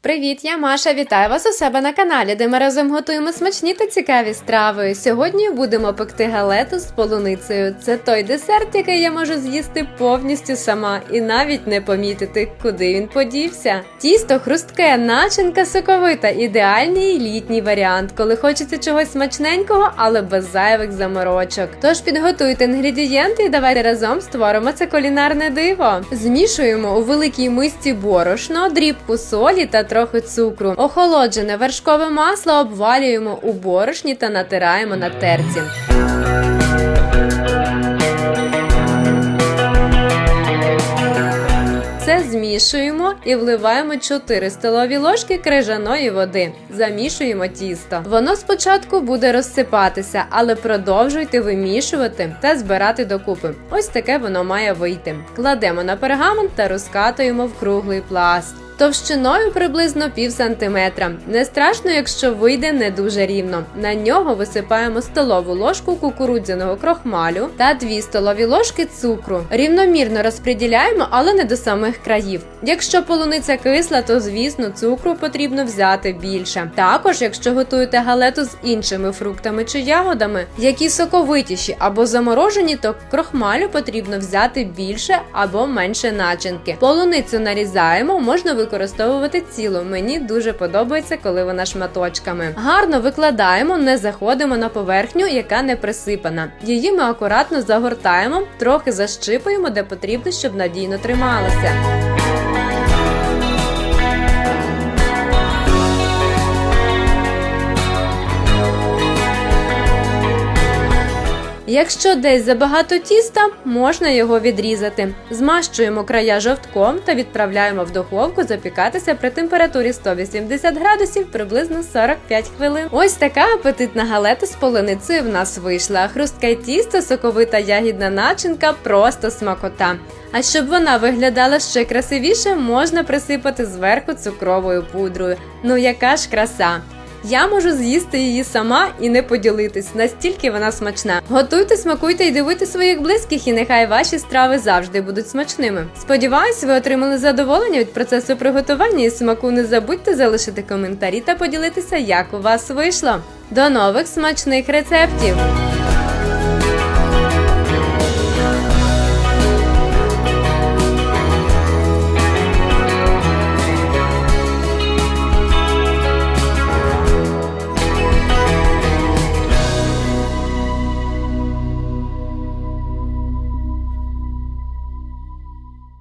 Привіт, я Маша. Вітаю вас у себе на каналі, де ми разом готуємо смачні та цікаві страви. Сьогодні будемо пекти галету з полуницею. Це той десерт, який я можу з'їсти повністю сама і навіть не помітити, куди він подівся. Тісто хрустке, начинка соковита, ідеальний літній варіант, коли хочеться чогось смачненького, але без зайвих заморочок. Тож підготуйте інгредієнти і давайте разом створимо це кулінарне диво. Змішуємо у великій мисці борошно, дрібку солі та трохи цукру. Охолоджене вершкове масло обвалюємо у борошні та натираємо на терці. Це змішуємо і вливаємо 4 столові ложки крижаної води. Замішуємо тісто. Воно спочатку буде розсипатися, але продовжуйте вимішувати та збирати докупи. Ось таке воно має вийти. Кладемо на пергамент та розкатуємо в круглий пласт. Товщиною приблизно пів сантиметра. Не страшно, якщо вийде не дуже рівно. На нього висипаємо столову ложку кукурудзяного крохмалю та 2 столові ложки цукру. Рівномірно розподіляємо, але не до самих країв. Якщо полуниця кисла, то звісно цукру потрібно взяти більше. Також, якщо готуєте галету з іншими фруктами чи ягодами, які соковитіші або заморожені, то крохмалю потрібно взяти більше або менше начинки. Полуницю нарізаємо, можна використовувати цілу. Мені дуже подобається, коли вона шматочками. Гарно викладаємо, не заходимо на поверхню, яка не присипана. Її ми акуратно загортаємо, трохи защипуємо, де потрібно, щоб надійно трималася. Якщо десь забагато тіста, можна його відрізати. Змащуємо края жовтком та відправляємо в духовку запікатися при температурі 180 градусів приблизно 45 хвилин. Ось така апетитна галета з полуницею в нас вийшла. Хрустке тісто, соковита ягідна начинка, просто смакота. А щоб вона виглядала ще красивіше, можна присипати зверху цукровою пудрою. Ну яка ж краса! Я можу з'їсти її сама і не поділитись, настільки вона смачна. Готуйте, смакуйте і дивуйте своїх близьких, і нехай ваші страви завжди будуть смачними. Сподіваюсь, ви отримали задоволення від процесу приготування і смаку. Не забудьте залишити коментарі та поділитися, як у вас вийшло. До нових смачних рецептів!